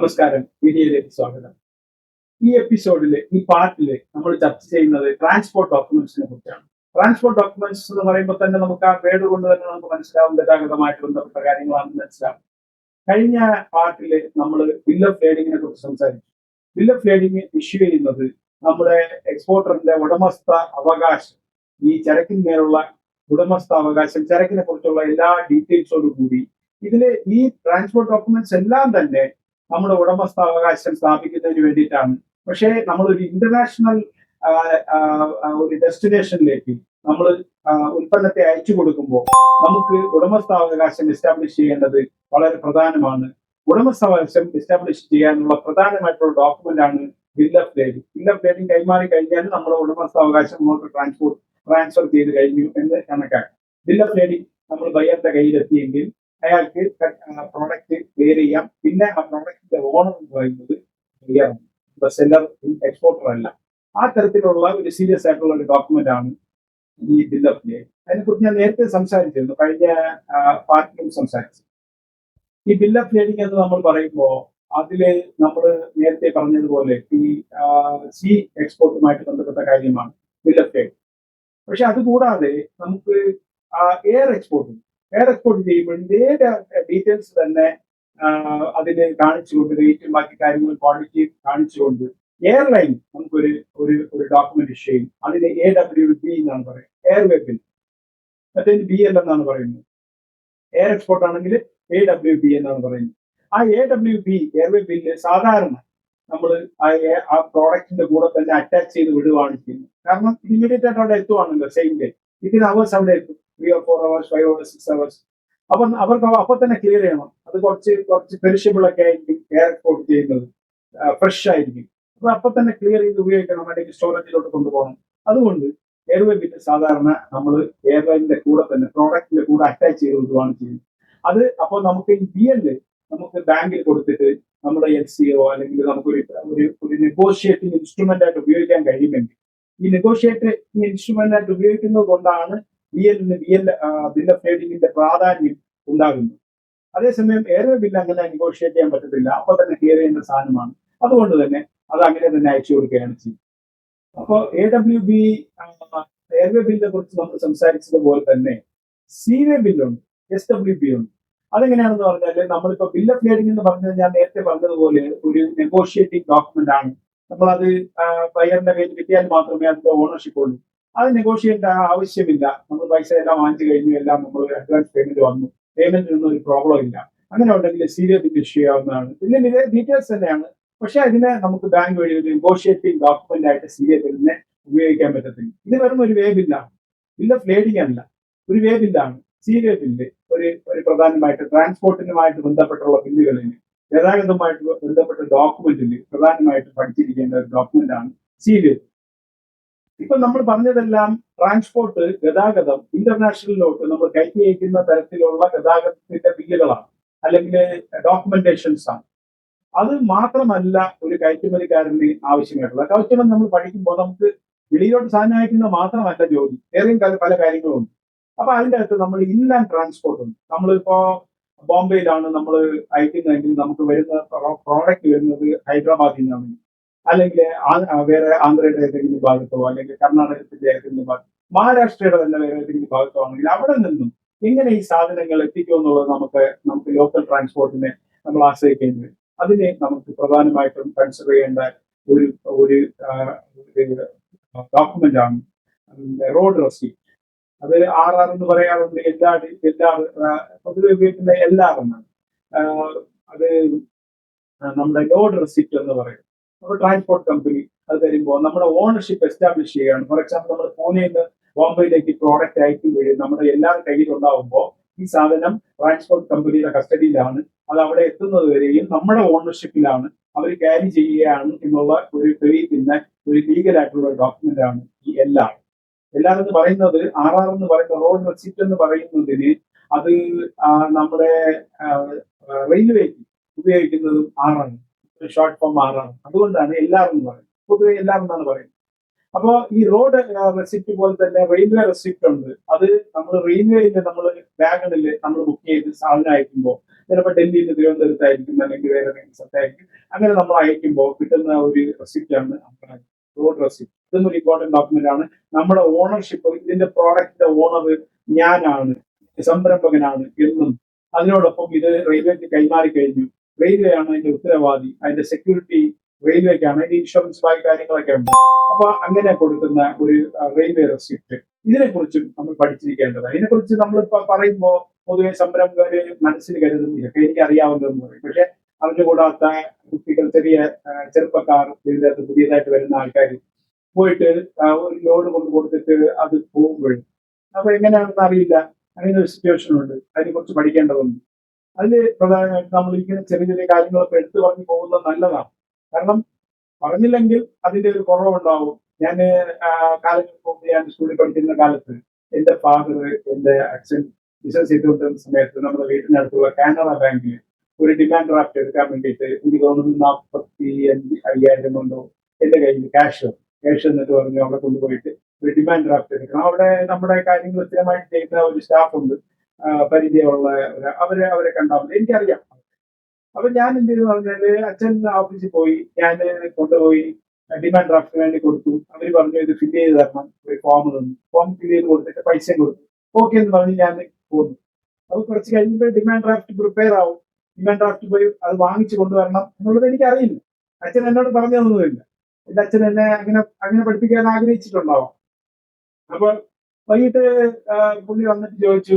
നമസ്കാരം. വീഡിയോയിലേക്ക് സ്വാഗതം. ഈ എപ്പിസോഡിൽ ഈ പാർട്ടിൽ നമ്മൾ ചർച്ച ചെയ്യുന്നത് ട്രാൻസ്പോർട്ട് ഡോക്യുമെന്റ്സിനെ കുറിച്ചാണ്. ട്രാൻസ്പോർട്ട് ഡോക്യുമെന്റ്സ് എന്ന് പറയുമ്പോൾ തന്നെ നമുക്ക് ആ പേര് കൊണ്ട് തന്നെ നമുക്ക് മനസ്സിലാവും ഗതാഗതമായിട്ട് ബന്ധപ്പെട്ട കാര്യങ്ങളാണെന്ന് മനസ്സിലാവും. കഴിഞ്ഞ പാർട്ടിൽ നമ്മൾ ബിൽ ഓഫ് ലേഡിങ്ങിനെ കുറിച്ച് സംസാരിച്ചു. ബിൽ ഓഫ് ലേഡിങ് ഇഷ്യൂ ചെയ്യുന്നത് നമ്മുടെ എക്സ്പോർട്ടറിന്റെ ഉടമസ്ഥ അവകാശം. ഈ ചരക്കിന്മേലുള്ള ഉടമസ്ഥ അവകാശം ചരക്കിനെ കുറിച്ചുള്ള എല്ലാ ഡീറ്റെയിൽസോടും കൂടി ഇതിൽ ഈ ട്രാൻസ്പോർട്ട് ഡോക്യുമെന്റ്സ് എല്ലാം തന്നെ നമ്മുടെ ഉടമസ്ഥാവകാശം സ്ഥാപിക്കുന്നതിന് വേണ്ടിയിട്ടാണ്. പക്ഷേ നമ്മൾ ഒരു ഇന്റർനാഷണൽ ഒരു ഡെസ്റ്റിനേഷനിലേക്ക് നമ്മൾ ഉൽപ്പന്നത്തെ അയച്ചു കൊടുക്കുമ്പോൾ നമുക്ക് ഉടമസ്ഥാവകാശം എസ്റ്റാബ്ലിഷ് ചെയ്യേണ്ടത് വളരെ പ്രധാനമാണ്. ഉടമസ്ഥാവകാശം എസ്റ്റാബ്ലിഷ് ചെയ്യാനുള്ള പ്രധാനമായിട്ടുള്ള ഡോക്യുമെന്റ് ആണ് bill of lading bill of lading കൈമാറി കഴിഞ്ഞാൽ നമ്മുടെ ഉടമസ്ഥാവകാശം നമുക്ക് ട്രാൻസ്പോർട്ട് ട്രാൻസ്ഫർ ചെയ്ത് കഴിഞ്ഞു എന്ന് കണക്കാക്കാം. ബിൽ ഓഫ് ലേഡിംഗ് നമ്മൾ ബയ്യറിന്റെ കയ്യിലെത്തിയെങ്കിൽ അയാൾക്ക് പ്രോഡക്റ്റ് ക്ലിയർ ചെയ്യാം. പിന്നെ ആ പ്രോഡക്റ്റിന്റെ ഓണർ എന്ന് പറയുന്നത് സെല്ലർ എക്സ്പോർട്ടർ അല്ല. ആ തരത്തിലുള്ള ഒരു സീരിയസ് ആയിട്ടുള്ള ഒരു ഡോക്യുമെന്റ് ആണ് ഈ ബിൽ ഓഫ് ലേഡിംഗ് അതിനെക്കുറിച്ച് ഞാൻ നേരത്തെ സംസാരിച്ചിരുന്നു. കഴിഞ്ഞ പാർട്ടിലും സംസാരിച്ചു. ഈ ബിൽ ഓഫ് ലേഡിംഗ് എന്ന് നമ്മൾ പറയുമ്പോൾ അതിൽ നമ്മൾ നേരത്തെ പറഞ്ഞതുപോലെ ഈ സി എക്സ്പോർട്ടുമായിട്ട് ബന്ധപ്പെട്ട കാര്യമാണ് ബിൽ ഓഫ് ലേഡിംഗ് പക്ഷെ അതുകൂടാതെ നമുക്ക് എയർ എക്സ്പോർട്ടും എക്സ്പോർട്ട് ചെയ്യുമ്പോൾ ഇതേ ഡീറ്റെയിൽസ് തന്നെ അതിന് കാണിച്ചുകൊണ്ട് റേറ്റും ബാക്കി കാര്യങ്ങൾ ക്വാളിറ്റി കാണിച്ചുകൊണ്ട് എയർലൈൻ നമുക്കൊരു ഒരു ഒരു ഡോക്യുമെന്റ് ചെയ്യും. അതിന് എ ഡബ്ല്യു ബി എന്നാണ് പറയുന്നത്. എയർ വെബിൽ മറ്റേ ബി എൽ എന്നാണ് പറയുന്നത്. എയർ എക്സ്പോർട്ട് ആണെങ്കിൽ എ ഡബ്ല്യു ബി എന്നാണ് പറയുന്നത്. ആ A W B airway bill സാധാരണ നമ്മൾ ആ പ്രോഡക്റ്റിന്റെ കൂടെ തന്നെ അറ്റാച്ച് ചെയ്ത് വിടുവാണ് ചെയ്യുന്നത്. കാരണം ഇമ്മീഡിയറ്റ് ആയിട്ട് അവിടെ എത്തുവാണല്ലോ സെയിം ഡേ ഇതിന് അവേഴ്സ് അവിടെ എത്തും. Three or four hours five hours six hours അപ്പൊ അവർക്ക് അപ്പൊ തന്നെ ക്ലിയർ ചെയ്യണം. അത് കുറച്ച് കുറച്ച് പെരിഷബിൾ ഒക്കെ ആയിരിക്കും എയർ കോട്ട് ചെയ്യുന്നത്. ഫ്രഷ് ആയിരിക്കും. അപ്പൊ അപ്പൊ തന്നെ ക്ലിയർ ചെയ്ത് ഉപയോഗിക്കണം. അല്ലെങ്കിൽ സ്റ്റോറേജിലോട്ട് കൊണ്ടുപോകണം. അതുകൊണ്ട് എയർവേ ബിറ്റ് സാധാരണ നമ്മൾ എയർലൈനിന്റെ കൂടെ തന്നെ പ്രോഡക്റ്റിന്റെ കൂടെ അറ്റാച്ച് ചെയ്ത് കൊടുക്കുകയാണ് ചെയ്യുന്നത്. അത് അപ്പോൾ നമുക്ക് ഈ ബി എൽ നമുക്ക് ബാങ്കിൽ കൊടുത്തിട്ട് നമ്മുടെ എൽ ഒ അല്ലെങ്കിൽ നമുക്കൊരു ഒരു ഒരു നെഗോഷിയേറ്റിംഗ് ഇൻസ്ട്രുമെന്റ് ആയിട്ട് ഉപയോഗിക്കാൻ കഴിയുമെങ്കിൽ ഈ നെഗോഷിയേറ്റ് ഇൻസ്ട്രുമെന്റ് ആയിട്ട് ഉപയോഗിക്കുന്നത് കൊണ്ടാണ് ബി എല്ലിന് ബി എൽ ബിൽ ഓഫ് ട്രേഡിംഗിന്റെ പ്രാധാന്യം ഉണ്ടാകുന്നു. അതേസമയം ഏറെ ബില്ല് അങ്ങനെ നെഗോഷിയേറ്റ് ചെയ്യാൻ പറ്റത്തില്ല. അപ്പോൾ തന്നെ ക്ലിയർ ചെയ്യേണ്ട സാധനമാണ്. അതുകൊണ്ട് തന്നെ അത് അങ്ങനെ തന്നെ അയച്ചു കൊടുക്കുകയാണ് ചെയ്യുന്നത്. അപ്പോൾ എ ഡബ്ല്യു ബി റെയിൽവേ ബില്ലിനെ കുറിച്ച് നമ്മൾ സംസാരിച്ചതുപോലെ തന്നെ സി വേ ബില്ലുണ്ട് എസ് ഡബ്ല്യു ബി ഉണ്ട്. അതെങ്ങനെയാണെന്ന് പറഞ്ഞാൽ നമ്മളിപ്പോ ബിൽ ഓഫ് ലേഡിംഗ് എന്ന് പറഞ്ഞത് ഞാൻ നേരത്തെ പറഞ്ഞതുപോലെ ഒരു നെഗോഷിയേറ്റിംഗ് ഡോക്യുമെന്റ് ആണ്. നമ്മളത് ബയറിന്റെ പേര് കിട്ടിയാൽ മാത്രമേ അതിന്റെ ഓണർഷിപ്പ് ഉള്ളൂ. അത് നെഗോഷിയേറ്റ് ആവശ്യമില്ല. നമ്മൾ പൈസ എല്ലാം വാങ്ങിച്ചു കഴിഞ്ഞു എല്ലാം നമ്മൾ അഡ്വാൻസ് പേയ്മെന്റ് വന്നു. പേയ്മെന്റിനൊന്നും ഒരു പ്രോബ്ലം ഇല്ല. അങ്ങനെ ഉണ്ടെങ്കിൽ സീരിയസ് ഇഷ്യൂ ചെയ്യാവുന്നതാണ്. ഇതിന് ഇതേ ഡീറ്റെയിൽസ് തന്നെയാണ്. പക്ഷെ അതിനെ നമുക്ക് ബാങ്ക് വഴി ഒരു നെഗോഷിയേറ്റിംഗ് ഡോക്യുമെന്റ് ആയിട്ട് സീരിയസ് ബില്ലിനെ ഉപയോഗിക്കാൻ പറ്റത്തില്ല. ഇത് വെറും ഒരു വേ ബില്ലാണ് ബില്ല് ഓഫ് ലേഡിംഗ് അല്ല. ഒരു വേ ബില്ലാണ് സീരിയൽ ബില്ല് ഒരു ഒരു പ്രധാനമായിട്ട് ട്രാൻസ്പോർട്ടിനുമായിട്ട് ബന്ധപ്പെട്ടുള്ള ബില്ലുകളിൽ ഗതാഗതവുമായിട്ട് ബന്ധപ്പെട്ട ഡോക്യുമെന്റിൽ പ്രധാനമായിട്ട് പഠിച്ചിരിക്കേണ്ട ഒരു ഡോക്യുമെന്റ് ആണ് സീരിയൽ ഇപ്പൊ നമ്മൾ പറഞ്ഞതെല്ലാം ട്രാൻസ്പോർട്ട് ഗതാഗതം ഇന്റർനാഷണലിലോട്ട് നമ്മൾ കയറ്റി അയക്കുന്ന തരത്തിലുള്ള ഗതാഗതത്തിന്റെ ബില്ലുകളാണ്. അല്ലെങ്കിൽ ഡോക്യുമെന്റേഷൻസ് ആണ്. അത് മാത്രമല്ല ഒരു കയറ്റുമതിക്കാരന് ആവശ്യമായിട്ടുള്ളത്. കയറ്റുമതി നമ്മൾ പഠിക്കുമ്പോൾ നമുക്ക് വെളിയിലോട്ട് സാധനം അയക്കുന്നത് മാത്രമല്ല ജോലി. വേറെയും പല കാര്യങ്ങളുണ്ട്. അപ്പൊ അതിന്റെ അകത്ത് നമ്മൾ ഇൻലാൻഡ് ട്രാൻസ്പോർട്ട് ഉണ്ട്. നമ്മളിപ്പോ ബോംബെയിലാണ് നമ്മൾ അയക്കുന്നതെങ്കിൽ നമുക്ക് വരുന്ന പ്രോഡക്റ്റ് വരുന്നത് ഹൈദരാബാദിൽ നിന്നാണ്. അല്ലെങ്കിൽ വേറെ ആന്ധ്രയുടെ ഏതെങ്കിലും ഭാഗത്തോ അല്ലെങ്കിൽ കർണാടകത്തിന്റെ ഏതെങ്കിലും ഭാഗത്തോ മഹാരാഷ്ട്രയുടെ തന്നെ വേറെ ഏതെങ്കിലും ഭാഗത്തോ ആണെങ്കിൽ അവിടെ നിന്നും എങ്ങനെ ഈ സാധനങ്ങൾ എത്തിക്കും എന്നുള്ളത് നമുക്ക് നമുക്ക് ലോക്കൽ ട്രാൻസ്പോർട്ടിനെ നമ്മൾ ആശ്രയിക്കേണ്ടി വരും. അതിനെ നമുക്ക് പ്രധാനമായിട്ടും കൺസിഡർ ചെയ്യേണ്ട ഒരു ഒരു ഡോക്യുമെന്റ് ആണ് റോഡ് റെസീപ്റ്റ് അത് ആർ ആർ എന്ന് പറയാറുണ്ട് എല്ലാ എല്ലാ പൊതുവെ ഉപയോഗിക്കുന്ന എല്ലാ എന്നാണ്. അത് നമ്മുടെ ലോഡ് റെസിപ്റ്റ് എന്ന് പറയും. നമ്മൾ ട്രാൻസ്പോർട്ട് കമ്പനി അത് തരുമ്പോൾ നമ്മുടെ ഓണർഷിപ്പ് എസ്റ്റാബ്ലിഷ് ചെയ്യുകയാണ് ഫോർ എക്സാമ്പിൾ നമ്മൾ പൂനെയിൽ നിന്ന് ബോംബെയിലേക്ക് പ്രോഡക്റ്റ് അയക്കും വഴി നമ്മുടെ എല്ലാവരും കയ്യിലുണ്ടാവുമ്പോൾ ഈ സാധനം ട്രാൻസ്പോർട്ട് കമ്പനിയുടെ കസ്റ്റഡിയിലാണ് അത് അവിടെ എത്തുന്നത് വരെയും നമ്മുടെ ഓണർഷിപ്പിലാണ് അവർ ക്യാരി ചെയ്യുകയാണ് എന്നുള്ള ഒരു തെളിയിക്കുന്ന ഒരു ലീഗൽ ആയിട്ടുള്ള ഡോക്യുമെന്റ് ആണ് ഈ എല്ലാം എല്ലാം എന്ന് പറയുന്നത് ആർ ആർ എന്ന് പറയുന്ന റോഡ് റെസിപ്റ്റ് എന്ന് പറയുന്നതിന് അത് നമ്മുടെ റെയിൽവേക്ക് ഉപയോഗിക്കുന്നതും ആറാണ് ഷോർട്ട് ഫോം ആറാണ് അതുകൊണ്ടാണ് എല്ലാവരും എന്ന് പറയുന്നത്. പൊതുവെ എല്ലാവരും എന്നാണ് പറയുന്നത്? അപ്പോൾ ഈ റോഡ് റെസിപ്റ്റ് പോലെ തന്നെ റെയിൽവേ റെസിപ്റ്റ് ഉണ്ട്. അത് നമ്മൾ റെയിൽവേയിൽ നമ്മൾ വാഗണിൽ നമ്മൾ ബുക്ക് ചെയ്ത് സാധനം അയക്കുമ്പോൾ ചിലപ്പോൾ ഡൽഹിയിൽ തിരുവനന്തപുരത്തായിരിക്കും അല്ലെങ്കിൽ വേറെ സ്ഥലത്തായിരിക്കും അങ്ങനെ നമ്മൾ അയക്കുമ്പോൾ കിട്ടുന്ന ഒരു റെസിപ്റ്റാണ് റോഡ് റെസിപ്റ്റ് ഇതൊന്നും ഒരു ഇമ്പോർട്ടന്റ് ഡോക്യുമെന്റ് ആണ്. നമ്മുടെ ഓണർഷിപ്പ് ഇതിന്റെ പ്രോഡക്റ്റിന്റെ ഓണർ ഞാനാണ് സംരംഭകനാണ് എന്നും. അതിനോടൊപ്പം ഇത് റെയിൽവേക്ക് കൈമാറി കഴിഞ്ഞു. റെയിൽവേ ആണ് അതിന്റെ ഉത്തരവാദി അതിന്റെ സെക്യൂരിറ്റി റെയിൽവേക്കാണ് അതിന്റെ ഇൻഷുറൻസ് ബാക്കി കാര്യങ്ങളൊക്കെ ഉണ്ട്. അപ്പൊ അങ്ങനെ കൊടുക്കുന്ന ഒരു റെയിൽവേ റെസിപ്റ്റ് ഇതിനെക്കുറിച്ചും നമ്മൾ പഠിച്ചിരിക്കേണ്ടതാണ്. ഇതിനെക്കുറിച്ച് നമ്മളിപ്പോ പറയുമ്പോൾ പൊതുവെ സംരംഭകര് മനസ്സിൽ കരുതും ഇതൊക്കെ എനിക്ക് അറിയാവുന്നതെന്ന് പറയും. പക്ഷെ അറിഞ്ഞുകൂടാത്ത കുട്ടികൾ ചെറിയ ചെറുപ്പക്കാർ ഇതിനകത്ത് പുതിയതായിട്ട് വരുന്ന ആൾക്കാർ പോയിട്ട് ഒരു ലോഡ് കൊണ്ട് കൊടുത്തിട്ട് അത് പോകുമ്പോഴും. അപ്പൊ എങ്ങനെയാണെന്ന് അറിയില്ല. അങ്ങനെ ഒരു സിറ്റുവേഷൻ ഉണ്ട്. അതിനെക്കുറിച്ച് പഠിക്കേണ്ടതുണ്ട്. അതിൽ പ്രധാനമായിട്ട് നമ്മൾ ഇങ്ങനെ ചെറിയ ചെറിയ കാര്യങ്ങളൊക്കെ എടുത്തു പറഞ്ഞു പോകുന്നത് നല്ലതാണ്. കാരണം പറഞ്ഞില്ലെങ്കിൽ അതിന്റെ ഒരു കുറവുണ്ടാവും. ഞാൻ കാലങ്ങൾക്ക് മുമ്പ് ഞാൻ സ്കൂളിൽ പഠിച്ചിരുന്ന കാലത്ത് എന്റെ ഫാദർ എന്റെ അച്ഛൻ ബിസിനസ് ചെയ്തുകൊണ്ടിരുന്ന സമയത്ത് നമ്മുടെ വീട്ടിനടുത്തുള്ള കാനറ ബാങ്കിൽ ഒരു ഡിമാൻഡ് ഡ്രാഫ്റ്റ് എടുക്കാൻ വേണ്ടിയിട്ട് എനിക്ക് തോന്നുന്നു നാൽപ്പത്തി അഞ്ച് അയ്യായിരം കൊണ്ടോ എന്റെ കയ്യിൽ ക്യാഷ് ക്യാഷ് എന്നിട്ട് പറഞ്ഞു അവിടെ കൊണ്ടുപോയിട്ട് ഒരു ഡിമാൻഡ് ഡ്രാഫ്റ്റ് എടുക്കണം. അവിടെ നമ്മുടെ കാര്യങ്ങൾ സ്ഥിരമായിട്ട് ചെയ്യുന്ന ഒരു സ്റ്റാഫ് ഉണ്ട്. പരിചയമുള്ള അവരെ അവരെ കണ്ടാൽ മതി. എനിക്കറിയാം. അപ്പൊ ഞാൻ എന്ത് ചെയ്തു പറഞ്ഞാൽ അച്ഛൻ ഓഫീസിൽ പോയി. ഞാൻ കൊണ്ടുപോയി ഡിമാൻഡ് ഡ്രാഫ്റ്റിന് വേണ്ടി കൊടുത്തു. അവർ പറഞ്ഞു ഇത് ഫില്ല് ചെയ്ത് തരണം. ഒരു ഫോം തന്നു. ഫോം ഫില്ല് ചെയ്ത് കൊടുത്തിട്ട് പൈസ കൊടുത്തു. ഓക്കെ എന്ന് പറഞ്ഞ് ഞാൻ പോന്നു. അപ്പൊ കുറച്ച് കഴിയുമ്പോൾ ഡിമാൻഡ് ഡ്രാഫ്റ്റ് പ്രിപ്പയർ ആവും. ഡിമാൻഡ് ഡ്രാഫ്റ്റ് പോയി അത് വാങ്ങിച്ചു കൊണ്ടുവരണം എന്നുള്ളത് എനിക്ക് അറിയില്ല അച്ഛൻ എന്നോട് പറഞ്ഞു തന്നതുമില്ല എന്റെ അച്ഛൻ എന്നെ അങ്ങനെ അങ്ങനെ പഠിപ്പിക്കാൻ ആഗ്രഹിച്ചിട്ടുണ്ടാവാം. അപ്പൊ വൈകിട്ട് പുള്ളി വന്നിട്ട് ചോദിച്ചു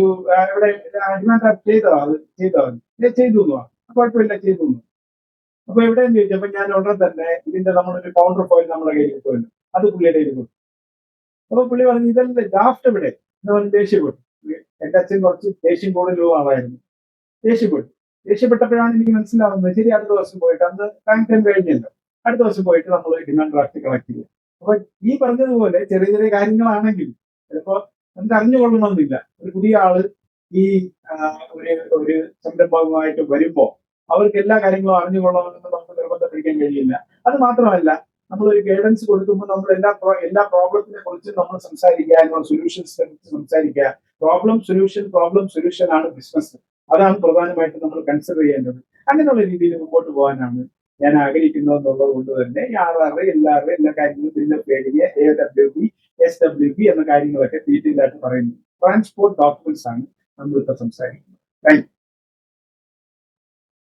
ഇവിടെ ഡ്രാഫ്റ്റ് ചെയ്തോ അത്? ചെയ്തോ ചെയ്തു. കുഴപ്പമില്ല ചെയ്തു. അപ്പൊ എവിടെയെന്ന് ചോദിച്ചപ്പോ ഞാൻ ഉടനെ തന്നെ ഇതിന്റെ നമ്മളൊരു കൗണ്ടർ ഫോയിൽ നമ്മുടെ കയ്യിൽ പോയില്ല അത് പുള്ളിയുടെ കയ്യിൽ കൊടുത്തു. അപ്പൊ പുള്ളി പറഞ്ഞു ഇതല്ലേ ഡ്രാഫ്റ്റ് എവിടെ? എന്ന് പറഞ്ഞ് ദേഷ്യപ്പെട്ടു. എന്റെ അച്ഛൻ കുറച്ച് ദേഷ്യം കൂടുതലുള്ള ആളായിരുന്നു ദേഷ്യപ്പെട്ടു. ദേഷ്യപ്പെട്ടപ്പോഴാണ് എനിക്ക് മനസ്സിലാവുന്നത് ശരി അടുത്ത ദിവസം പോയിട്ട് അന്ന് ബാങ്ക് ടൈം കഴിഞ്ഞല്ലോ. അടുത്ത ദിവസം പോയിട്ട് നമ്മൾ ഡിമാൻഡ് ഡ്രാഫ്റ്റ് കളക്ട് ചെയ്യുക അപ്പൊ ഈ പറഞ്ഞതുപോലെ ചെറിയ ചെറിയ കാര്യങ്ങളാണെങ്കിൽ ചിലപ്പോ നമുക്ക് അറിഞ്ഞുകൊള്ളണമെന്നില്ല. ഒരു പുതിയ ആൾ ഈ ഒരു ഒരു സംരംഭവുമായിട്ട് വരുമ്പോ അവർക്ക് എല്ലാ കാര്യങ്ങളും അറിഞ്ഞുകൊള്ളണമെന്ന് നമുക്ക് നിർബന്ധപ്പെടിക്കാൻ കഴിയില്ല. അത് മാത്രമല്ല നമ്മൾ ഒരു ഗൈഡൻസ് കൊടുക്കുമ്പോൾ നമ്മൾ എല്ലാ എല്ലാ പ്രോബ്ലത്തിനെ കുറിച്ച് നമ്മൾ സംസാരിക്കുക നമ്മൾ സൊല്യൂഷൻസ് കുറിച്ച് സംസാരിക്കുക. പ്രോബ്ലം സൊല്യൂഷൻ പ്രോബ്ലം സൊല്യൂഷൻ ആണ് ബിസിനസ് അതാണ് പ്രധാനമായിട്ടും നമ്മൾ കൺസിഡർ ചെയ്യേണ്ടത്. അങ്ങനെയുള്ള രീതിയിൽ മുമ്പോട്ട് പോകാനാണ് ഞാൻ ആഗ്രഹിക്കുന്നത് എന്നുള്ളത് കൊണ്ട് തന്നെ ആറാറ് എല്ലാവരുടെ എല്ലാ കാര്യങ്ങളും ബില്ല് പേടിയ A W B S W P എന്ന കാര്യങ്ങളൊക്കെ ഡീറ്റെയിൽ ആയിട്ട് പറയുന്നു. ട്രാൻസ്പോർട്ട് ഡോക്യുമെന്റ്സ് ആണ് നമ്മളിപ്പോൾ സംസാരിക്കുന്നത്. താങ്ക്